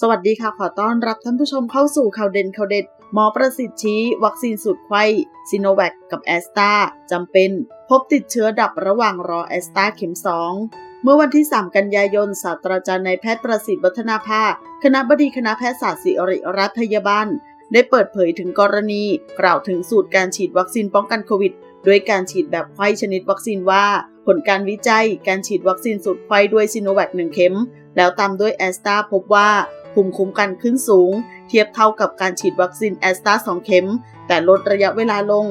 สวัสดีค่ะ ขอต้อนรับท่านผู้ชมเข้าสู่ข่าวเด่นข่าวเด็ด หมอประสิทธิ์ชี้ วัคซีนสูตรไข้ซิโนแวคกับแอสตราจำเป็น พบติดเชื้อดับระหว่างรอแอสตราเข็ม 2เมื่อวันที่ 3 กันยายน ศาสตราจารย์นายแพทย์ประสิทธิ์วัฒนาภาคณะบดีคณะแพทยศาสตร์ศิริราชพยาบาล ได้เปิดเผยถึงกรณี กล่าวถึงสูตรการฉีดวัคซีนป้องกันโควิด ด้วยการฉีดแบบไข้ชนิดวัคซีนว่า ผลการวิจัย การฉีดวัคซีนสูตรไข้ด้วยซิโนแวค1เข็ม แล้วตามด้วยแอสตราพบว่า ภูมิคุ้มกันขึ้นสูง เทียบเท่ากับการฉีดวัคซีนแอสตรา2เข็ม แต่ลดระยะเวลาลง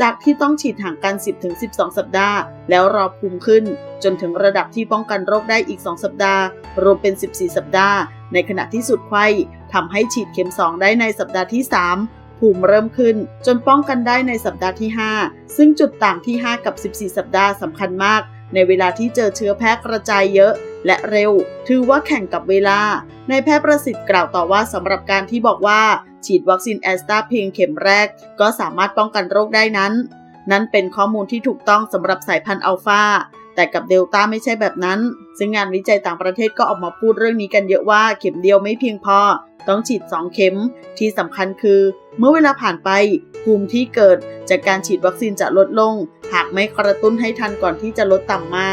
จากที่ต้องฉีดห่างกัน 10-12 สัปดาห์ แล้วรอภูมิขึ้น จนถึงระดับที่ป้องกันโรคได้อีก 2 สัปดาห์ รวมเป็น 14 สัปดาห์ ในขณะที่สุดไข้ทำให้ฉีดเข็ม 2 ได้ในสัปดาห์ที่ 3ภูมิเริ่มขึ้นจนป้องกันได้ในสัปดาห์ที่ 5 ซึ่งจุดต่างที่ 5 กับ 14 สัปดาห์สำคัญมาก ในเวลาที่เจอเชื้อแพร่กระจายเยอะ และเร็ว ถือว่าแข่งกับเวลา ในแพทย์ประสิทธิ์กล่าวต่อว่าสำหรับการที่บอกว่า ฉีดวัคซีนแอสตราเพียงเข็มแรก ก็สามารถป้องกันโรคได้นั้น นั้นเป็นข้อมูลที่ถูกต้องสำหรับสายพันธุ์อัลฟาแต่กับเดลต้าไม่ใช่แบบนั้น ซึ่งงานวิจัยต่างประเทศก็ออกมาพูดเรื่องนี้กันเยอะว่าเข็มเดียวไม่เพียงพอ ต้องฉีด 2 เข็ม ที่สำคัญคือ เมื่อเวลาผ่านไป ภูมิที่เกิดจากการฉีดวัคซีนจะลดลง หากไม่กระตุ้นให้ทันก่อนที่จะลดต่ำมา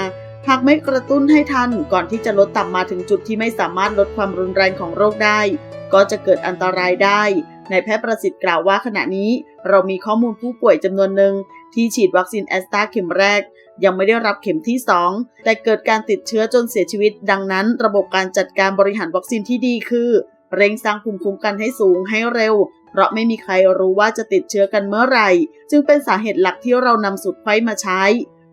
หากไม่กระตุ้นให้ทันก่อนที่จะลดต่ำมาถึงจุดที่ไม่สามารถลดความรุนแรงของโรคได้ ก็จะเกิดอันตรายได้ในายแพทย์ประสิทธิ์กล่าวว่าขณะนี้ เรามีข้อมูลผู้ป่วยจำนวนหนึ่งที่ฉีดวัคซีนแอสตราเข็มแรก ยังไม่ได้รับเข็มที่ 2 แต่เกิดการติดเชื้อจนเสียชีวิต ดังนั้น ระบบการจัดการบริหารวัคซีนที่ดีคือ เร่งสร้างภูมิคุ้มกันให้สูงให้เร็ว เพราะไม่มีใครรู้ว่าจะติดเชื้อกันเมื่อไหร่ จึงเป็นสาเหตุหลักที่เรานำสูตรไข้มาใช้